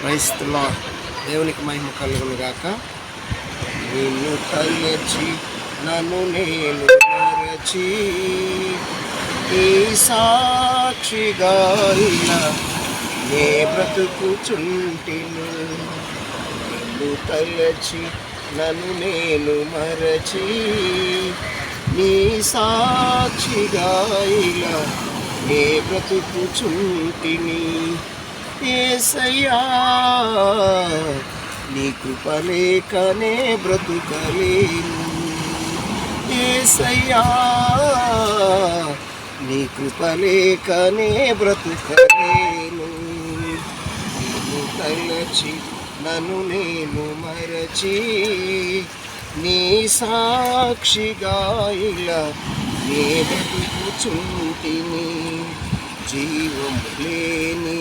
క్రైస్తులా దేవునికి మహిమ కలుగును గాక. నిన్ను తలచి నన్ను నేను మరచి ఈ సాక్షిగా నే బ్రతుకుచుంటిను. నిన్ను తలచి నన్ను నేను మరచి నీ సాక్షిగా ఇలా నే బ్రతుకుచుంటిని. ఏసయ్యా నీ కృపలేకనే బ్రతుకలేను. ఏసయ్యా నీ కృపలేకనే బ్రతుకలేను. నేను తలచి నన్ను నేను మరచి నీ సాక్షిగా ఇలా నే బ్రతుకుచుంటిని జీవము లేని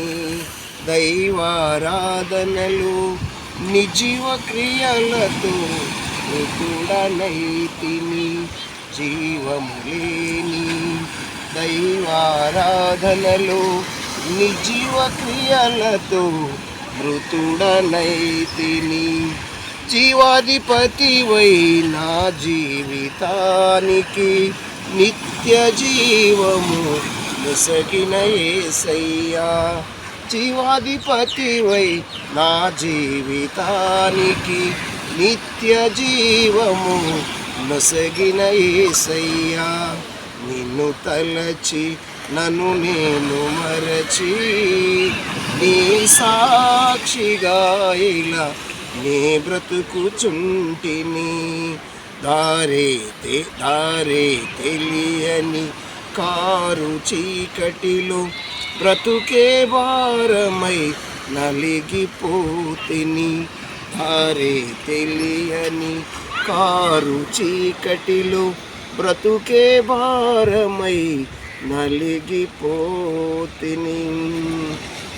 దైవారాధనలు నిజీవ క్రియలతో మృతుడనైతిని జీవము లేని దైవారాధనలు నిజీవ క్రియలతో మృతుడనైతిని జీవాధిపతివై నా జీవితానికి నిత్య జీవము ముసగిన ఏసయ్యా. జీవాధిపతివై నా జీవితానికి నిత్య జీవము నొసగిన ఏసయ్యా. నిన్ను తలచి నన్ను నేను మరచి నీ సాక్షిగా ఇలా నే బ్రతుకుచుంటిని. దారే తె దారే తెలియని కారు చీకటిలో బ్రతుకే భారమై నలిగిపోతిని దారే తెలియని కారు చీకటిలో బ్రతుకే భారమై నలిగిపోతిని.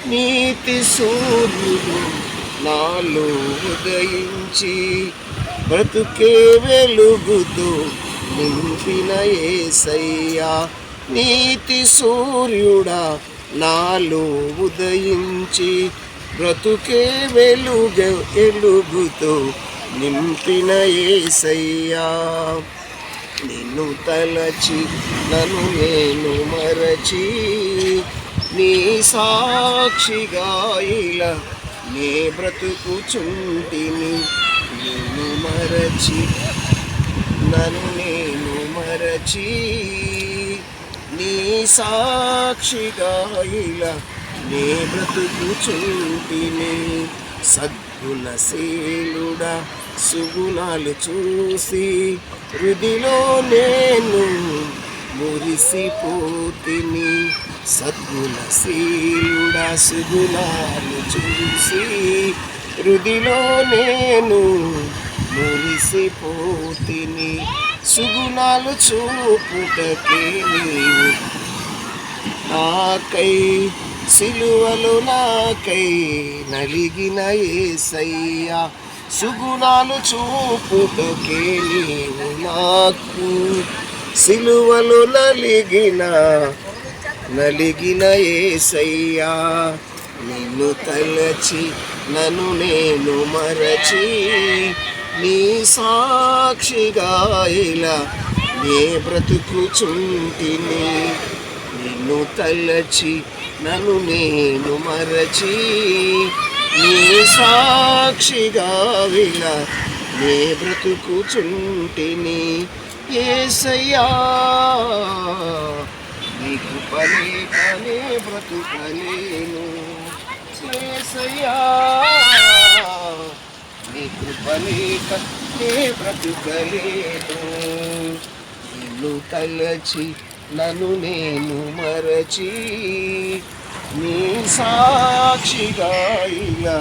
నీతి సూర్యుడు నాలో ఉదయించి బ్రతుకే వెలుగుతో నింపిన ఏసయ్యా నీతి సూర్యుడా నాలో ఉదయించి బ్రతుకే వెలుగ వెలుగుతో నింపిన ఏసయ్యా. నిన్ను తలచి నన్ను నేను మరచి నీ సాక్షిగా ఇలా నే బ్రతుకుచుంటిని నిన్ను మరచి నన్ను నేను మరచి. నీ సాక్షిగా ఇలా నే బ్రతుకుచుంటిని సద్గుణశీలుడా సుగుణాలు చూసి హృదిలో నేను మురిసిపోతిని సద్గుణశీలుడా సుగుణాలు చూసి హృదిలో నేను మురిసిపోతిని సుగుణాలు చూపుటకే నీవు. నాకై సిలువలు నాకై నలిగిన ఏసయ్యా. సుగుణాలు చూపుటకే నీవు నాకు సిలువలు నలిగిన నలిగిన ఏసయ్యా. నిన్ను తలచి నన్ను నేను మరచి నీ సాక్షిగా ఇలా నే బ్రతుకుచుంటిని. నిన్ను తలచి నన్ను నేను మరచి నీ సాక్షిగా ఇలా నే బ్రతుకుచుంటిని. ఏసయ్యా నీ పనే బ్రతుకలేను ఏసయ్యా నీ కృపలేక నే బ్రతుకలేను నిన్ను తలచి నన్ను నేను మరచి నీ సాక్షిగా ఇలా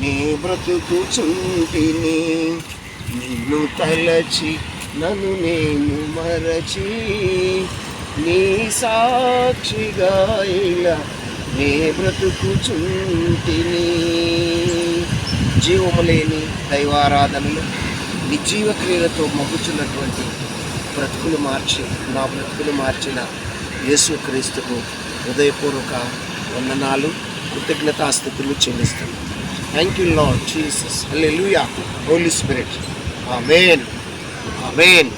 నీ బ్రతుకుచుంటిని నిన్ను తలచి నన్ను నేను మరచి నీ సాక్షిగా ఇలా నీ బ్రతుకుచుంటిని జీవము లేని దైవారాధనలు నిర్జీవ క్రియలతో మగ్గుచున్నటువంటి బ్రతుకులు మార్చి నా బ్రతుకులు మార్చిన యేసు క్రీస్తుకు హృదయపూర్వక వందనాలు కృతజ్ఞతాస్థితులు చెల్లిస్తాను thank you lord Jesus hallelujah holy spirit amen amen